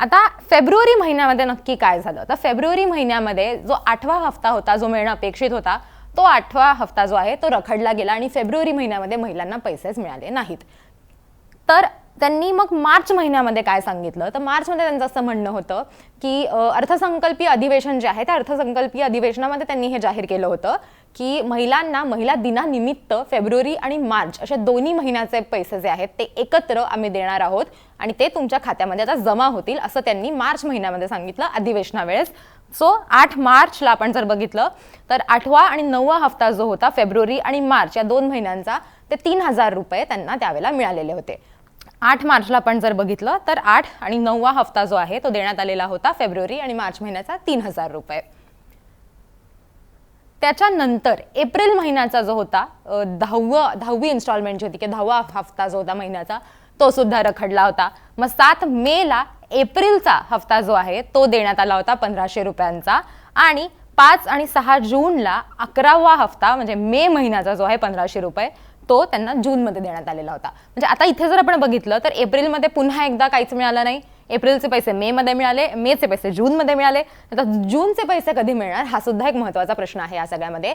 आता फेब्रुवारी महिन्यामध्ये नक्की काय झालं? तर फेब्रुवारी महिन्यामध्ये जो आठवा हफ्ता होता जो मिळणं अपेक्षित होता तो आठवा हफ्ता जो आहे तो रखडला गेला आणि फेब्रुवारी महिन्यामध्ये महिलांना पैसेच मिळाले नाहीत. तर त्यांनी मग मार्च महिन्यामध्ये काय सांगितलं? तर मार्चमध्ये त्यांचं असं म्हणणं होतं की अर्थसंकल्पीय अधिवेशन जे आहे त्या अर्थसंकल्पीय अधिवेशनामध्ये त्यांनी हे जाहीर केलं होतं. की महिलांना महिला दिनानिमित्त फेब्रुवारी आणि मार्च अशा दोन्ही महिन्याचे पैसे जे आहेत ते एकत्र आम्ही देणार आहोत आणि ते तुमच्या खात्यामध्ये आता जमा होतील असं त्यांनी मार्च महिन्यामध्ये सांगितलं अधिवेशनावेळेस सो आठ मार्चला आपण जर बघितलं तर आठवा आणि नववा हफ्ता जो होता फेब्रुवारी आणि मार्च या दोन महिन्यांचा ते तीन हजार रुपये त्यांना त्यावेळेला मिळालेले होते. आठ मार्चला आपण जर बघितलं तर आठ आणि नववा हफ्ता जो आहे तो देण्यात आलेला होता फेब्रुवारी आणि मार्च महिन्याचा तीन हजार रुपये. त्याच्यानंतर एप्रिल महिन्याचा जो होता दहावं दहावी इन्स्टॉलमेंट जी होती की दहावा हफ्ता जो होता महिन्याचा तो सुद्धा रखडला होता. मग सात मेला एप्रिलचा हफ्ता जो आहे तो देण्यात आला होता पंधराशे रुपयांचा. आणि पाच आणि सहा जूनला अकरावा हफ्ता म्हणजे मे महिन्याचा जो आहे पंधराशे रुपये तो त्यांना जूनमध्ये देण्यात आलेला होता. म्हणजे आता इथे जर आपण बघितलं तर एप्रिलमध्ये पुन्हा एकदा काहीच मिळालं नाही. एप्रिलचे पैसे मे मध्ये मिळाले मेचे पैसे जूनमध्ये मिळाले. आता जूनचे पैसे कधी मिळणार? हा सुद्धा एक महत्त्वाचा प्रश्न आहे या सगळ्यामध्ये.